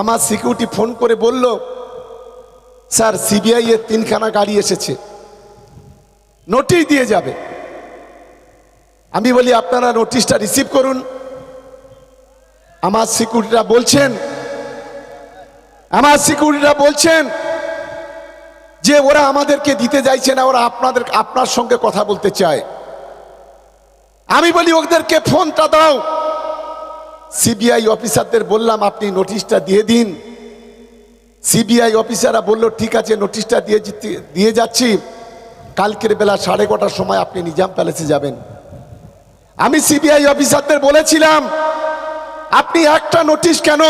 আমার security phone করে বলল, স্যার সিবিআই এর তিনখানা গাড়ি এসেছে। নোটিশ দিয়ে যাবে। আমি বলি, আপনারা নোটিশটা রিসিভ করুন। আমার সিকিউরিটিরা বলছেন, আমার সিকিউরিটিরা বলছেন যে, ওরা আমাদেরকে দিতে চাইছে না, ওরা আপনাদের, আপনার সঙ্গে কথা বলতে চায়। আমি বলি, ওদেরকে ফোনটা দাও। সিবিআই অফিসারদের বললাম, আপনি নোটিশটা দিয়ে দিন। সিবিআই অফিসাররা বলল, ঠিক আছে, নোটিশটা দিয়ে দিয়ে যাচ্ছি। কালকের বেলা সাড়ে কটার সময় আপনি নিজাম প্যালেসে যাবেন। আমি সিবিআই অফিসারদের বলেছিলাম, আপনি একটা নোটিশ কেন?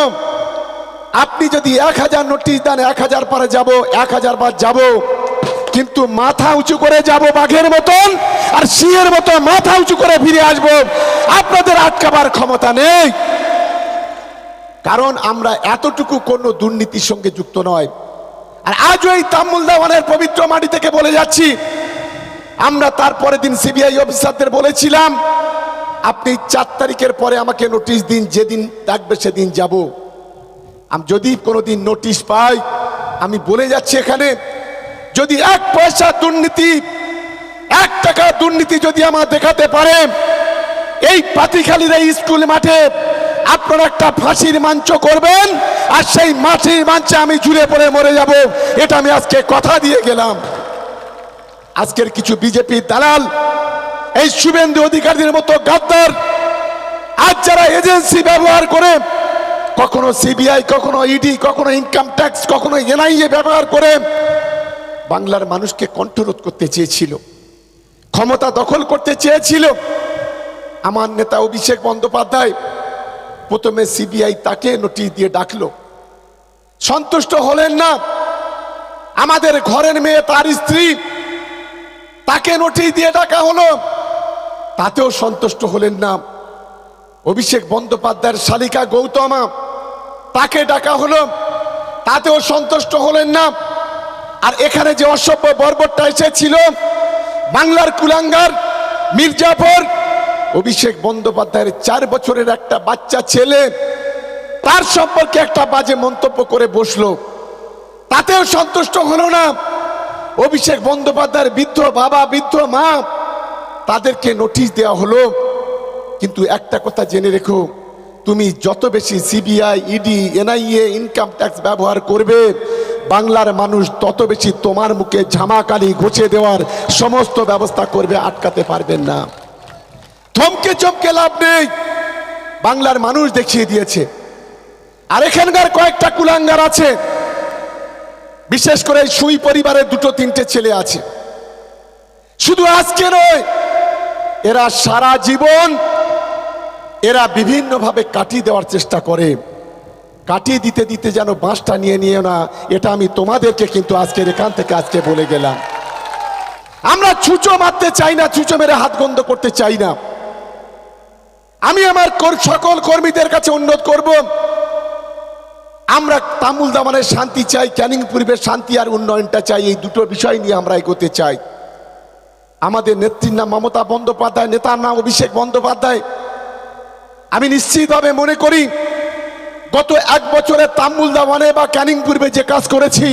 আপনি যদি এক হাজার নোটিশ দেন, এক হাজার পারে যাব, এক হাজার বার যাব। কিন্তু মাথা উঁচু করে যাব বাঘের মতন, আর সিংহের মতো মাথা উঁচু করে ফিরে আসব। আপনাদের আটকাবার ক্ষমতা নেই। কারণ আমরা এতটুকু কোনো দুর্নীতির সঙ্গে যুক্ত নয়। আর আজ ওই তাম্মুল দেওয়ানের পবিত্র মাটি থেকে বলে যাচ্ছি, আমরা তারপরের দিন সিবিআই অফিসারদের বলেছিলাম, আপনি চার তারিখের পরে আমাকে নোটিশ দিন, যেদিন ডাকবে সেদিন যাব। আমি যদি কোনো দিন নোটিশ পাই, আমি বলে যাচ্ছি এখানে, যদি এক পয়সা দুর্নীতি, এক টাকা দুর্নীতি যদি আমার দেখাতে পারে, এই পাতিখালির এই স্কুল মাঠে আপনারা একটা ফাঁসির মঞ্চ করবেন, আর সেই মাটির মঞ্চে আমি জুড়ে পড়ে মরে যাব। এটা আমি আজকে কথা দিয়ে গেলাম। আজকের কিছু বিজেপি দালাল, এই শুভেন্দু অধিকারীদের মতো গাদ্দার, আজ যারা এজেন্সি ব্যবহার করে, কখনো সিবিআই, কখনো ইডি কখনো ইনকাম ট্যাক্স কখনো এনআইএ ব্যবহার করে, বাংলার মানুষকে কণ্ঠরোধ করতে চেয়েছিল, ক্ষমতা দখল করতে চেয়েছিল। আমার নেতা অভিষেক বন্দ্যোপাধ্যায় প্রথমে সিবিআই তাকে নোটিশ দিয়ে ডাকলো। সন্তুষ্ট হলেন না। আমাদের ঘরের মেয়ে, তার স্ত্রী, তাকে নোটিশ দিয়ে ডাকা হলো। তাতেও সন্তুষ্ট হলেন না। অভিষেক বন্দ্যোপাধ্যায়ের শালিকা গৌতমা, তাকে ডাকা হলো। তাতেও সন্তুষ্ট হলেন না। আর এখানে যে অসভ্য বর্বরটা এসেছিল, বাংলার কুলাঙ্গার মির্জাফর অভিষেক বন্দ্যোপাধ্যায়ের চার বছরের একটা বাচ্চা ছেলে, তার সম্পর্কে একটা বাজে মন্তব্য করে বসল। তাতেও সন্তুষ্ট হলো না। অভিষেক বন্দ্যোপাধ্যায়ের বৃদ্ধ বাবা, বৃদ্ধ মা, তাদেরকে নোটিশ দেওয়া হলো। কিন্তু একটা কথা জেনে রেখো, তুমি যত বেশি CBI, ED, NIA income tax ব্যবহার করবে, বাংলার মানুষ তত বেশি তোমার মুখে ঝামাকালি ঘষে দেওয়ার সমস্ত ব্যবস্থা করবে, আটকাতে পারবেন না। থমকে চমকে লাভ নেই। বাংলার মানুষ দেখিয়ে দিয়েছে। আর এখানকার কয়েকটা কুলাঙ্গার আছে। বিশেষ করে সুই পরিবারের দুটো তিনটে ছেলে আছে। শুধু আজকে নয়, এরা সারা জীবন এরা বিভিন্নভাবে কাটিয়ে দেওয়ার চেষ্টা করে। কাটিয়ে দিতে দিতে যেন বাঁশটা নিয়ে নিয়ে না, এটা আমি তোমাদেরকে কিন্তু আজকের, এখান থেকে আজকে বলে গেলাম। আমরা ছুঁচো মারতে চাই না, ছুঁচো মেরে হাত গন্ধ করতে চাই না। আমি আমার সকল কর্মীদের কাছে অনুরোধ করব, আমরা তামুল দামানের শান্তি চাই ক্যানিং পূর্বের শান্তি আর উন্নয়নটা চাই, এই দুটো বিষয় নিয়ে আমরা এগোতে চাই। আমাদের নেত্রীর নাম মমতা বন্দ্যোপাধ্যায়, নেতার নাম অভিষেক বন্দ্যোপাধ্যায়। আমি নিশ্চিতভাবে মনে করি, গত এক বছরে তাম্বুল দামানে বা ক্যানিং পূর্বে যে কাজ করেছি,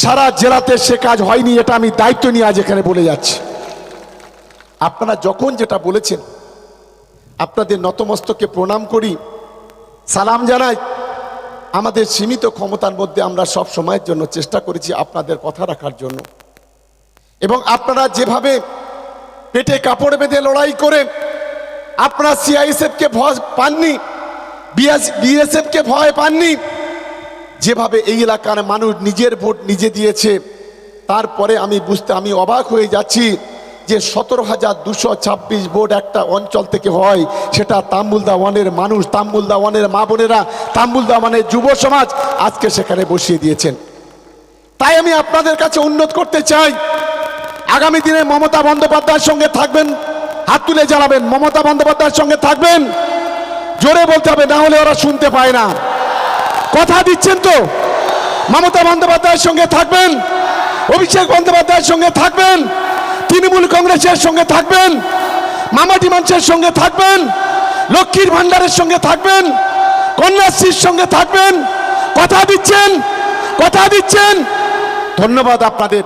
সারা জেলাতে সে কাজ হয়নি, এটা আমি দায়িত্ব নিয়ে আজ এখানে বলে যাচ্ছি। আপনারা যখন যেটা বলেছেন আপনাদের নতমস্তকে প্রণাম করি। সালাম জানাই। আমাদের সীমিত ক্ষমতার মধ্যে আমরা সব সময়ের জন্য চেষ্টা করেছি আপনাদের কথা রাখার জন্য। এবং আপনারা যেভাবে পেটে কাপড় বেঁধে লড়াই করে আপনারা সিআইএসএফকে ভয় পাননি বিএসএফকে ভয় পাননি, যেভাবে এই এলাকার মানুষ নিজের ভোট নিজে দিয়েছে, তারপরে আমি বুঝতে, আমি অবাক হয়ে যাচ্ছি যে সতেরো হাজার দুশো ছাব্বিশ ভোট একটা অঞ্চল থেকে হয়, সেটা তাম্বুলদা ওয়ানের মানুষ তাম্বুলদা ওয়ানের মা বোনেরা তাম্বুলদা ওয়ানের যুব সমাজ আজকে সেখানে বসিয়ে দিয়েছেন। তাই আমি আপনাদের কাছে উন্নত করতে চাই। আগামী দিনে মমতা বন্দ্যোপাধ্যায়ের সঙ্গে থাকবেন, হাত তুলে জানাবেন, মমতা বন্দ্যোপাধ্যায়ের সঙ্গে থাকবেন। জোরে বলতে হবে, না হলে ওরা শুনতে পায় না। কথা দিচ্ছেন তো? মমতা বন্দ্যোপাধ্যায়ের সঙ্গে থাকবেন, অভিষেক বন্দ্যোপাধ্যায়ের সঙ্গে থাকবেন। তৃণমূল কংগ্রেসের সঙ্গে থাকবেন মামাটি মঞ্চের সঙ্গে থাকবেন, লক্ষ্মীর ভান্ডারের সঙ্গে থাকবেন, কন্যাশ্রীর সঙ্গে থাকবেন, কথা দিচ্ছেন কথা দিচ্ছেন। ধন্যবাদ আপনাদের।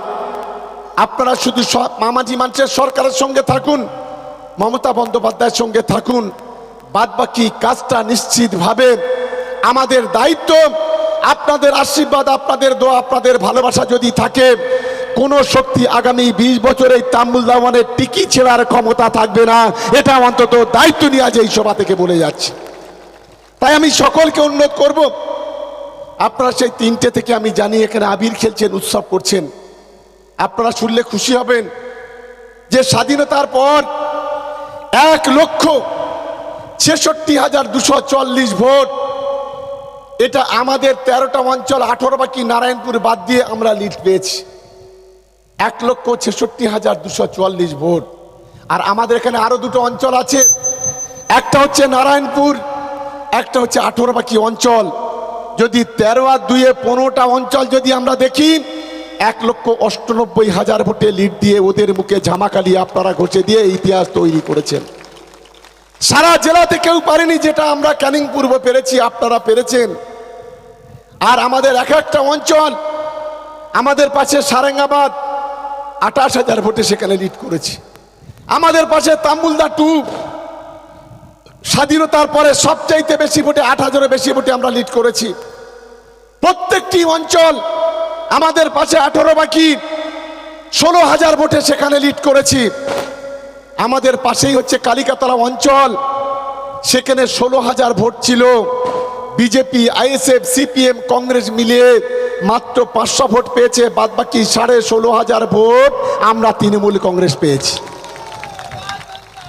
আপনারা শুধু মামাজি মানুষের সরকারের সঙ্গে থাকুন, মমতা বন্দ্যোপাধ্যায়ের সঙ্গে থাকুন বাদ বাকি কাজটা নিশ্চিতভাবে আমাদের দায়িত্ব। আপনাদের আশীর্বাদ, আপনাদের দোয়া, আপনাদের ভালোবাসা যদি থাকে কোন শক্তি আগামী বিশ বছরে এই তাম্বুল দাওয়ানের টিকি ছেড়ার ক্ষমতা থাকবে না। এটা অন্তত দায়িত্ব নিয়ে আজ এই সভা থেকে বলে যাচ্ছি। তাই আমি সকলকে অনুরোধ করব, আপনারা সেই তিনটে থেকে আমি জানি এখানে আবির খেলছেন, উৎসব করছেন। আপনারা শুনলে খুশি হবেন যে স্বাধীনতার পর এক লক্ষ ছেষট্টি হাজার দুশো চল্লিশ ভোট। এটা আমাদের তেরোটা অঞ্চল, আঠারো বাকি নারায়ণপুর বাদ দিয়ে আমরা লিড পেয়েছি। এক লক্ষ ছেষট্টি হাজার দুশো চুয়াল্লিশ ভোট। আর আমাদের এখানে আরও দুটো অঞ্চল আছে। একটা হচ্ছে নারায়ণপুর, একটা হচ্ছে আঠারো বাকি অঞ্চল। যদি তেরো আর দুয়ে পনেরোটা অঞ্চল যদি আমরা দেখি, এক লক্ষ অষ্টানব্বই হাজার ভোটে লিড দিয়ে ওদের মুখে ঝামাকালি আপনারা ঘষে দিয়ে ইতিহাস তৈরি করেছেন। সারা জেলাতে কেউ পারেনি যেটা আমরা ক্যানিং পূর্ব পেরেছি, আপনারা পেরেছেন। আর আমাদের এক একটা অঞ্চল, আমাদের পাশে সারেঙ্গাবাদ আঠাশ হাজার ভোটে সেখানে লিড করেছি। আমাদের পাশে তাম্বুলদা টু স্বাধীনতার পরে সবচাইতে বেশি ভোটে, আট হাজারের বেশি ভোটে আমরা লিড করেছি। প্রত্যেকটি অঞ্চল আমাদের পাশে আঠারো বাকি, ষোলো হাজার ভোটে সেখানে লিড করেছি। আমাদের পাশেই হচ্ছে কালিকাতলা অঞ্চল, সেখানে ষোলো হাজার ভোট ছিল। বিজেপি, আইএসএফ, সিপিএম, কংগ্রেস মিলিয়ে মাত্র পাঁচশো ভোট পেয়েছে বাদ বাকি সাড়ে ষোলো হাজার ভোট আমরা তৃণমূল কংগ্রেস পেয়েছি।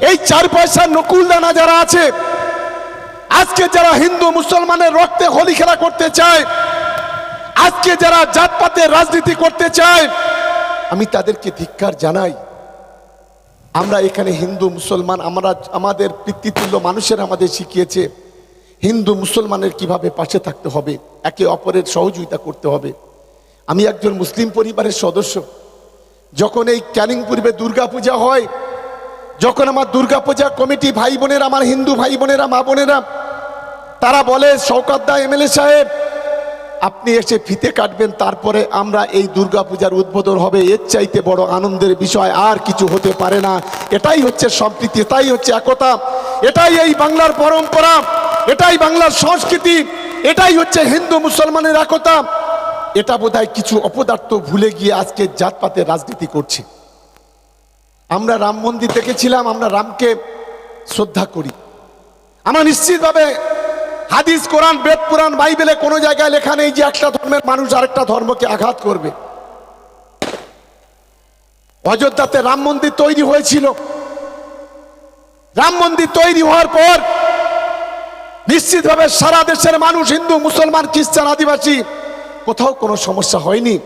এই চার পয়সার নকুল দানা যারা আছে, আজকে যারা হিন্দু মুসলমানের রক্তে হোলি খেলা করতে চায়, আজকে যারা জাতপাতের রাজনীতি করতে চায়, আমি তাদেরকে ধিক্ষার জানাই, আমরা এখানে হিন্দু মুসলমান, আমরা, আমাদের পিতৃতুল্য মানুষের আমাদের শিখিয়েছে হিন্দু মুসলমানের কীভাবে পাশে থাকতে হবে, একে অপরের সহযোগিতা করতে হবে। আমি একজন মুসলিম পরিবারের সদস্য। যখন এই ক্যানিং পূর্বে দুর্গা পূজা হয়, যখন আমার দুর্গা পূজা কমিটি ভাই বোনেরা, আমার হিন্দু ভাই বোনেরা, মা বোনেরা, তারা বলে, শওকতদা এমএলএ সাহেব, আপনি এসে ফিতে কাটবেন, তারপরে আমরা এই দুর্গা পূজার উদ্বোধন হবে। এর চাইতে বড় আনন্দের বিষয় আর কিছু হতে পারে না। এটাই হচ্ছে সম্প্রীতি, এটাই হচ্ছে একতা, এটাই এই বাংলার পরম্পরা। এটাই বাংলার সংস্কৃতি, এটাই হচ্ছে হিন্দু মুসলমানের একতা। এটা বোধহয় কিছু অপদার্থ ভুলে গিয়ে আজকে জাতপাতের রাজনীতি করছে। আমরা রাম মন্দির দেখেছিলাম, আমরা রামকে শ্রদ্ধা করি। আমরা নিশ্চিতভাবে হাদিস, কোরআন, বেদ, পুরাণ, বাইবেলে কোনো জায়গায় লেখা নেই যে একটা ধর্মের মানুষ আরেকটা ধর্মকে আঘাত করবে। অযোধ্যাতে রাম মন্দির তৈরি হয়েছিল। রাম মন্দির তৈরি হওয়ার পর নিশ্চিতভাবে সারা দেশের মানুষ হিন্দু, মুসলমান, খ্রিস্টান, আদিবাসী, কোথাও কোনো সমস্যা হয়নি।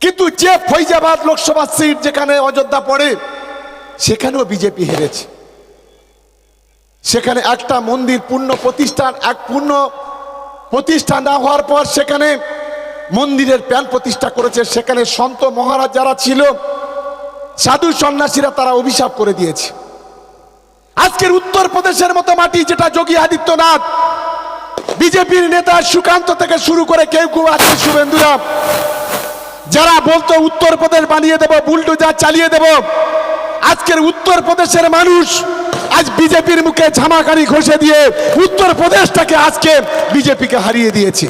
কিন্তু যে ফৈজাবাদ লোকসভা সিট যেখানে অযোধ্যা পড়ে, সেখানেও বিজেপি হেরেছে। সেখানে একটা মন্দির পূর্ণ প্রতিষ্ঠান, এক পূর্ণ প্রতিষ্ঠা না হওয়ার পর সেখানে মন্দিরের প্যান প্রতিষ্ঠা করেছে। সেখানে সন্ত মহারাজ যারা ছিল, সাধু সন্ন্যাসীরা তারা অভিশাপ করে দিয়েছে। আজকের উত্তরপ্রদেশের মতো মাটি যেটা যোগী আদিত্যনাথ, বিজেপির নেতা সুকান্ত থেকে শুরু করে কেউ কেউ আছে, শুভেন্দুরা। যারা বলতো উত্তরপ্রদেশ বানিয়ে দেব, বুলডোজার চালিয়ে দেব, আজকের উত্তরপ্রদেশের মানুষ আজ বিজেপির মুখে ঝামাকারি ঘষে দিয়ে উত্তরপ্রদেশটাকে আজকে বিজেপিকে হারিয়ে দিয়েছে।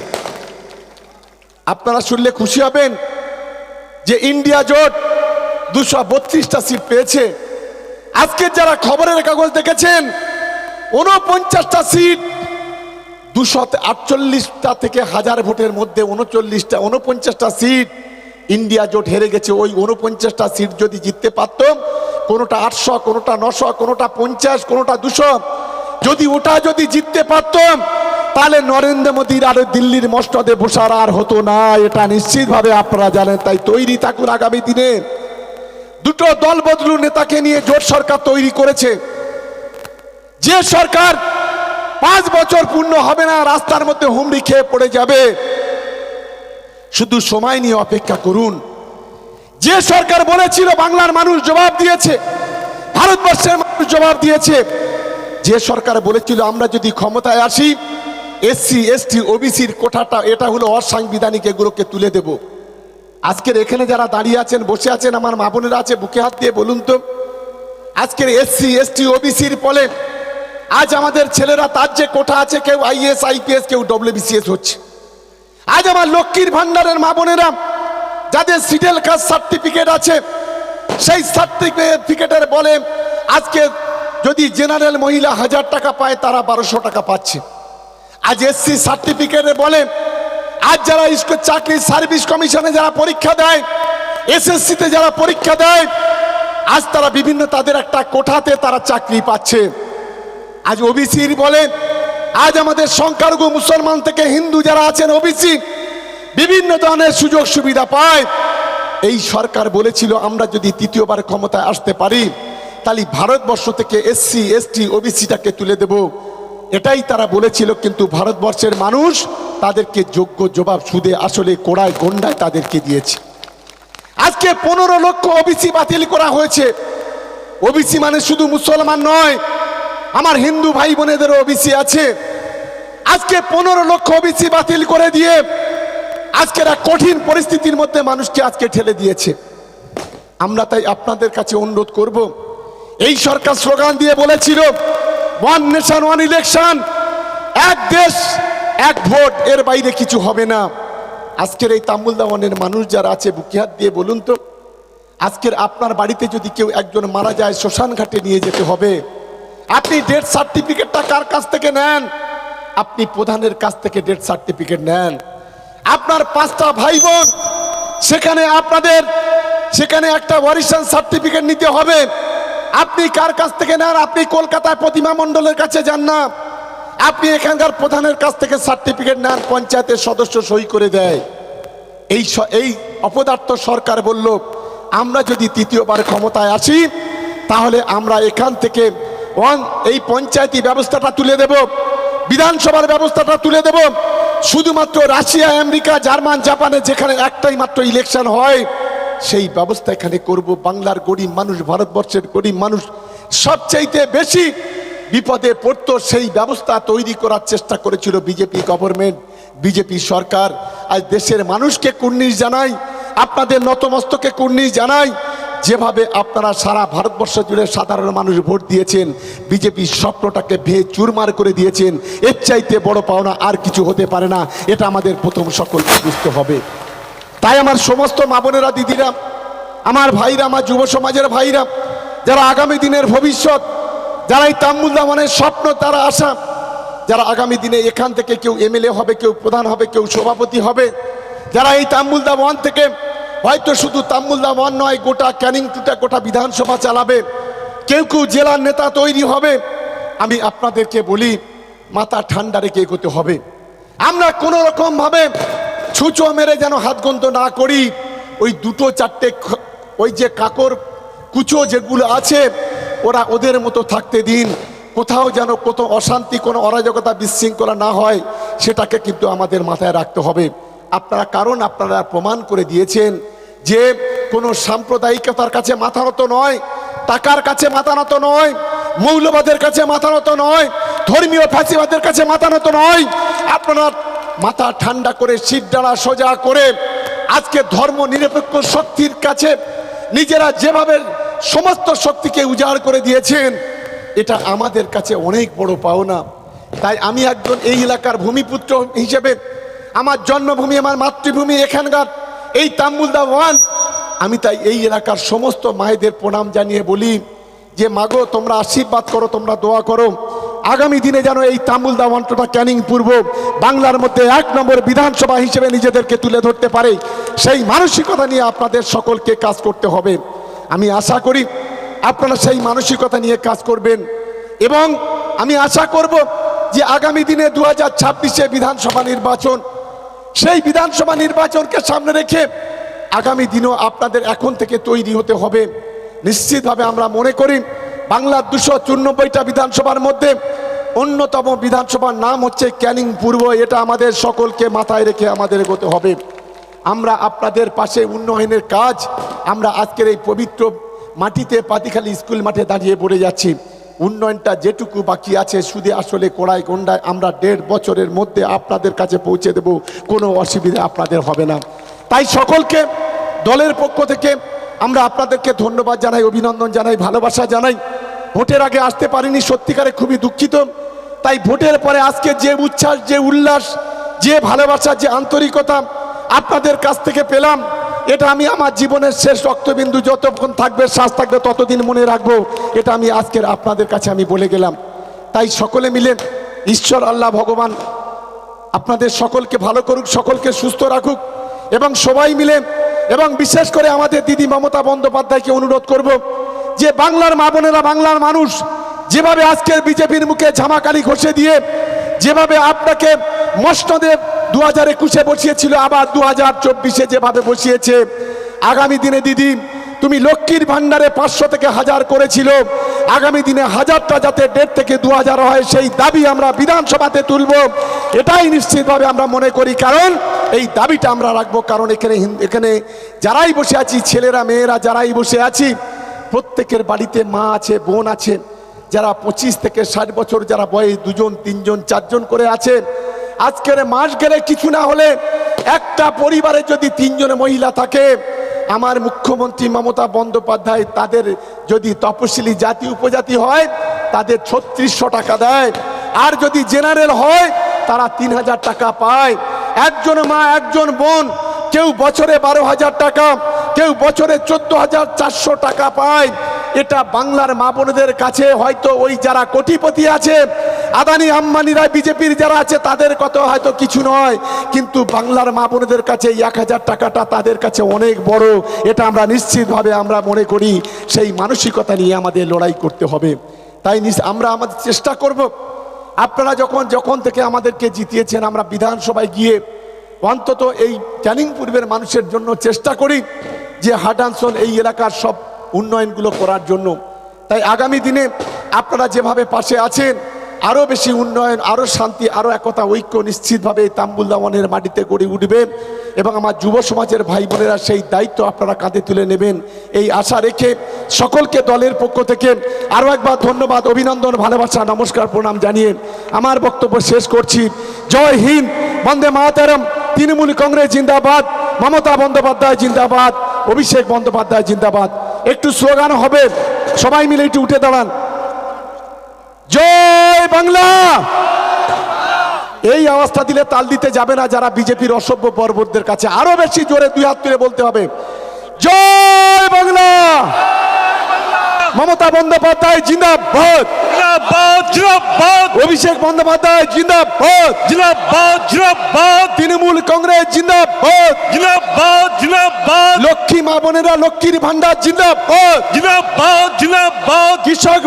আপনারা শুনলে খুশি হবেন যে ইন্ডিয়া জোট দুশো বত্রিশটা সিট পেয়েছে। আজকে যারা খবরের কাগজ দেখেছেন উনপঞ্চাশটা সিট, দুশো আটচল্লিশটা থেকে হাজার ভোটের মধ্যে উনচল্লিশটা উনপঞ্চাশটা সিট ইন্ডিয়া জোট হেরে গেছে। ওই উনপঞ্চাশটা সিট যদি জিততে পারত কোনোটা আটশো, কোনোটা নশো, কোনোটা পঞ্চাশ, কোনোটা দুশো, যদি ওটা যদি জিততে পারত তাহলে নরেন্দ্র মোদীর আর দিল্লির মস্তদে বসার আর হতো না। এটা নিশ্চিতভাবে আপনারা জানেন, তাই তৈরি থাকুন আগামী দিনে। দুটো দল বদলু নেতাকে নিয়ে জোট সরকার তৈরি করেছে। যে সরকার পাঁচ বছর পূর্ণ হবে না, রাস্তার মধ্যে হুমড়ি খেয়ে পড়ে যাবে। শুধু সময় নিয়ে অপেক্ষা করুন। যে সরকার বলেছিল বাংলার মানুষ জবাব দিয়েছে, ভারতবর্ষের মানুষ জবাব দিয়েছে, যে সরকার বলেছিল আমরা যদি ক্ষমতায় আসি, এসসি, এসটি, ওবিসির কোঠাটা এটা হলো অসাংবিধানিক, এগুলোকে তুলে দেব। আজকের এখানে যারা দাঁড়িয়ে আছেন, বসে আছেন, আমার মা বোনেরা আছে, বুকে হাত দিয়ে বলুন তো। আজকের এসসি এসটি ওবিসির ফলে আজ আমাদের ছেলেরা তার যে কোঠা আছে, কেউ আইএস আইপিএস কেউ ডব্লিউবিসিএস হচ্ছে। আজ আমার লক্ষ্মীর ভান্ডারের মা বোনেরা, যাদের সিডেল কাস্ট সার্টিফিকেট আছে, সেই সার্টিফিকেটের বলে আজকে যদি জেনারেল মহিলা হাজার টাকা পায়, তারা বারোশো টাকা পাচ্ছে। আজ এসসি সার্টিফিকেটে বলে আজ যারা স্কুল চাকরি সার্ভিস কমিশনে যারা পরীক্ষা দেয়, এসএসসিতে যারা পরীক্ষা দেয়, আজ তারা বিভিন্ন তাদের একটা কোঠাতে তারা চাকরি পাচ্ছে। আজ ওবিসির বলে, আজ আমাদের সংখ্যালঘু মুসলমান থেকে হিন্দু যারা আছেন ওবিসি, বিভিন্ন ধরনের সুযোগ সুবিধা পায়। এই সরকার বলেছিল, আমরা যদি তৃতীয়বার ক্ষমতায় আসতে পারি, তাহলে ভারতবর্ষ থেকে এসসি, এসটি, ওবিসিটাকে তুলে দেব। এটাই তারা বলেছিল, কিন্তু ভারতবর্ষের মানুষ তাদেরকে যোগ্য জবাব সুদে আসলে কোড়ায় গন্ডায় তাদেরকে দিয়েছে। আজকে পনেরো লক্ষ ওবিসি বাতিল করা হয়েছে। ওবিসি মানে শুধু মুসলমান নয়, আমার হিন্দু ভাই বোনেদেরও ওবিসি আছে। আজকে পনেরো লক্ষ ওবিসি বাতিল করে দিয়ে আজকের এক কঠিন পরিস্থিতির মধ্যে মানুষকে আজকে ঠেলে দিয়েছে। আমরা তাই আপনাদের কাছে অনুরোধ করব, এই সরকার স্লোগান দিয়ে বলেছিল ওয়ান নেশন ওয়ান ইলেকশন এক দেশ, এক ভোট, এর বাইরে কিছু হবে না। আজকের এই তামুল দাওয়ানের মানুষ যারা আছে, বুকি হাত দিয়ে বলুন তো, আজকের আপনার বাড়িতে যদি কেউ একজন মারা যায়, শ্মশান ঘাটে নিয়ে যেতে হবে। আপনি ডেথ সার্টিফিকেটটা কার কাছ থেকে নেন? আপনি প্রধানের কাছ থেকে ডেথ সার্টিফিকেট নেন। আপনার পাঁচটা ভাই বোন সেখানে আপনাদের, সেখানে একটা ওয়ারিশন সার্টিফিকেট নিতে হবে। আপনি কার কাছ থেকে নেন? আপনি কলকাতায় প্রতিমা মণ্ডলের কাছে যান না। আপনি এখানকার প্রধানের কাছ থেকে সার্টিফিকেট নেন, পঞ্চায়েতের সদস্য সই করে দেয়। এই এই অপদার্থ সরকার বলল, আমরা যদি তৃতীয়বার ক্ষমতায় আসি, তাহলে আমরা এখান থেকে ওয়ান, এই পঞ্চায়েতি ব্যবস্থাটা তুলে দেব, বিধানসভার ব্যবস্থাটা তুলে দেব। শুধুমাত্র রাশিয়া, আমেরিকা, জার্মান জাপানে যেখানে একটাই মাত্র ইলেকশন হয় সেই ব্যবস্থা এখানে করব। বাংলার গরিব মানুষ, ভারতবর্ষের গরিব মানুষ সবচাইতে বেশি বিপদে পড়তো সেই ব্যবস্থা তৈরি করার চেষ্টা করেছিল বিজেপি গভর্নমেন্ট বিজেপি সরকার। আজ দেশের মানুষকে কুর্নিশ জানাই, আপনাদের নতমস্তকে কুর্নিশ জানাই, যেভাবে আপনারা সারা ভারতবর্ষ জুড়ে সাধারণ মানুষ ভোট দিয়েছেন বিজেপির স্বপ্নটাকে ভেয়ে চুরমার করে দিয়েছেন, এর চাইতে বড় পাওনা আর কিছু হতে পারে না। এটা আমাদের প্রথম সকলকে বুঝতে হবে। তাই আমার সমস্ত মা বোনেরা, দিদিরা, আমার ভাইরা, আমার যুব সমাজের ভাইরা, যারা আগামী দিনের ভবিষ্যৎ, যারা এই তাম্মুল দামানের স্বপ্ন, তারা আশা, যারা আগামী দিনে এখান থেকে কেউ এমএলএ হবে, কেউ প্রধান হবে, কেউ সভাপতি হবে, যারা এই তাম্মুলদা ওয়ান থেকে হয়তো শুধু তাম্মুলদা ওয়ান নয়, গোটা ক্যানিং টুটা গোটা বিধানসভা চালাবে, কেউ কেউ জেলার নেতা তৈরি হবে। আমি আপনাদেরকে বলি, মাথা ঠান্ডা রেখে এগোতে হবে। আমরা কোনো রকম ভাবে ছুঁচো মেরে যেন হাতগন্ত না করি, ওই দুটো চারটে ওই যে কাকর কুচো যেগুলো আছে, ওরা ওদের মতো থাকতে দিন। কোথাও যেন কত অশান্তি, কোনো অরাজকতা বিশৃঙ্খলা না হয়, সেটাকে কিন্তু আমাদের মাথায় রাখতে হবে। আপনারা কারণ আপনারা প্রমাণ করে দিয়েছেন যে, কোনো সাম্প্রদায়িকতার কাছে মাথা নত নয়, টাকার কাছে মাথা নত নয়, মৌলবাদের কাছে মাথা নত নয়, ধর্মীয় ফাঁসিবাদের কাছে মাথা নত নয়। আপনারা মাথা ঠান্ডা করে শীত ডানা সোজা করে, আজকে ধর্ম নিরপেক্ষ শক্তির কাছে নিজেরা যেভাবে সমস্ত শক্তিকে উজাড় করে দিয়েছেন, এটা আমাদের কাছে অনেক বড় পাওনা। তাই আমি একজন এই এলাকার ভূমিপুত্র হিসেবে, আমার জন্মভূমি, আমার মাতৃভূমি এখানকার, এই তাম্বুলদা ওয়ান, আমি তাই এই এলাকার সমস্ত মায়েদের প্রণাম জানিয়ে বলি যে, মাগো, তোমরা আশীর্বাদ করো, তোমরা দোয়া করো। আগামী দিনে যেন এই তামুল দাওয়ান্টটা ক্যানিং পূর্ব বাংলার মধ্যে এক নম্বর বিধানসভা হিসেবে নিজেদেরকে তুলে ধরতে পারে, সেই মানসিকতা নিয়ে আপনাদের সকলকে কাজ করতে হবে। আমি আশা করি আপনারা সেই মানসিকতা নিয়ে কাজ করবেন এবং আমি আশা করব যে আগামী দিনে দু হাজার ছাব্বিশে বিধানসভা নির্বাচন, সেই বিধানসভা নির্বাচনকে সামনে রেখে আগামী দিনও আপনাদের এখন থেকে তৈরি হতে হবে। নিশ্চিতভাবে আমরা মনে করি বাংলার দুশো চুরানব্বইটা বিধানসভার মধ্যে অন্যতম বিধানসভার নাম হচ্ছে ক্যানিং পূর্ব। এটা আমাদের সকলকে মাথায় রেখে আমাদের এগোতে হবে। আমরা আপনাদের পাশে উন্নয়নের কাজ, আমরা আজকের এই পবিত্র মাটিতে পাতিখালি স্কুল মাঠে দাঁড়িয়ে পড়ে যাচ্ছি। উন্নয়নটা যেটুকু বাকি আছে শুধু আসলে কোড়াই গন্ডায়, আমরা দেড় বছরের মধ্যে আপনাদের কাছে পৌঁছে দেব। কোনো অসুবিধা আপনাদের হবে না। তাই সকলকে, দলের পক্ষ থেকে আমরা আপনাদেরকে ধন্যবাদ জানাই, অভিনন্দন জানাই, ভালোবাসা জানাই। ভোটের আগে আসতে পারিনি, সত্যিকারে খুবই দুঃখিত। তাই ভোটের পরে আজকে যে উচ্ছ্বাস, যে উল্লাস, যে ভালোবাসা, যে আন্তরিকতা আপনাদের কাছ থেকে পেলাম, এটা আমি আমার জীবনের শেষ রক্তবিন্দু যতক্ষণ থাকবে, শ্বাস থাকবে, ততদিন মনে রাখব, এটা আমি আজকের আপনাদের কাছে আমি বলে গেলাম। তাই সকলে মিলে, ঈশ্বর, আল্লাহ, ভগবান, আপনাদের সকলকে ভালো করুক, সকলকে সুস্থ রাখুক, এবং সবাই মিলে এবং বিশেষ করে আমাদের দিদি মমতা বন্দ্যোপাধ্যায়কে অনুরোধ করব যে বাংলার মা বোনেরা, বাংলার মানুষ যেভাবে আজকের বিজেপির মুখে ঝামাকালি ঘষে দিয়ে যেভাবে আপনাকে মষ্টদেব দু হাজার একুশে বসিয়েছিল, আবার দু হাজার চব্বিশে যেভাবে বসিয়েছে, আগামী দিনে দিদি তুমি লক্ষ্মীর ভান্ডারে পাঁচশো থেকে হাজার করেছিল। আগামী দিনে হাজারটা যাতে দেড় থেকে দু হাজার হয়, সেই দাবি আমরা বিধানসভাতে তুলব। এটাই নিশ্চিতভাবে আমরা মনে করি, কারণ এই দাবিটা আমরা রাখব। কারণ এখানে এখানে যারাই বসে আছি, ছেলেরা, মেয়েরা যারাই বসে আছি, প্রত্যেকের বাড়িতে মা আছে, বোন আছে। যারা পঁচিশ থেকে ষাট বছর, যারা বয়স দুজন, তিনজন, চারজন করে আছে। আজকের মাস গেলে কিছু না হলে একটা পরিবারে যদি তিনজন মহিলা থাকে আমার মুখ্যমন্ত্রী মমতা বন্দ্যোপাধ্যায় তাদের যদি তপশিলি জাতি উপজাতি হয়, তাদের ছত্রিশশো টাকা দেয়। আর যদি জেনারেল হয়, তারা তিন হাজার টাকা পায়। একজন মা, একজন বোন, কেউ বছরে বারো হাজার টাকা, কেউ বছরে চোদ্দ হাজার চারশো টাকা পায়। এটা বাংলার মা বোনদের কাছে হয়তো ওই যারা কোটিপতি আছে, আদানি, আম্বানিরা, বিজেপির যারা আছে, তাদের কত হয়তো কিছু নয়। কিন্তু বাংলার মা বোনদের কাছে এক হাজার টাকাটা তাদের কাছে অনেক বড়। এটা আমরা নিশ্চিতভাবে আমরা মনে করি, সেই মানসিকতা নিয়ে আমাদের লড়াই করতে হবে। তাই আমরা আমাদের চেষ্টা করব। আপনারা যখন যখন থেকে আমাদেরকে জিতিয়েছেন, আমরা বিধানসভায় গিয়ে অন্তত এই ক্যানিং পূর্বের মানুষের জন্য চেষ্টা করি যে হাডানসন এই এলাকার সব উন্নয়নগুলো করার জন্য। তাই আগামী দিনে আপনারা যেভাবে পাশে আছেন, আরও বেশি উন্নয়ন, আরও শান্তি, আরও একতা, ঐক্য নিশ্চিতভাবে এই তাম্বুল দাওয়ানের মাটিতে গড়ে উঠবে এবং আমার যুব সমাজের ভাই বোনেরা সেই দায়িত্ব আপনারা কাঁধে তুলে নেবেন। এই আশা রেখে সকলকে দলের পক্ষ থেকে আরও একবার ধন্যবাদ, অভিনন্দন, ভালোবাসা, নমস্কার, প্রণাম জানিয়ে আমার বক্তব্য শেষ করছি। জয় হিন্দ, বন্দে মাতারম, তৃণমূল কংগ্রেস জিন্দাবাদ, মমতা বন্দ্যোপাধ্যায় জিন্দাবাদ, অভিষেক বন্দ্যোপাধ্যায় জিন্দাবাদ। একটু স্লোগান হবে। সবাই মিলে একটু উঠে দাঁড়ান। জয় বাংলা! এই আওয়াজটা দিলে তাল দিতে যাবে না যারা বিজেপির অসভ্য পর্বতদের কাছে। আরও বেশি জোরে দুই হাত তুলে বলতে হবে। জয় বাংলা! মমতা বন্দ্যোপাধ্যায় জিন্দাবাদ। জিন্দাবাদ জিন্দাবাদ। অভিষেক বন্দ্যোপাধ্যায় জিন্দাবাদ। জিন্দাবাদ জিন্দাবাদ। তৃণমূল কংগ্রেস জিন্দাবাদ। জিন্দাবাদ জিন্দাবাদ। লক্ষ্মী মা বোনেরা লক্ষ্মীর ভান্ডার জিন্দাবাদ। জিন্দাবাদ জিন্দাবাদ। কৃষক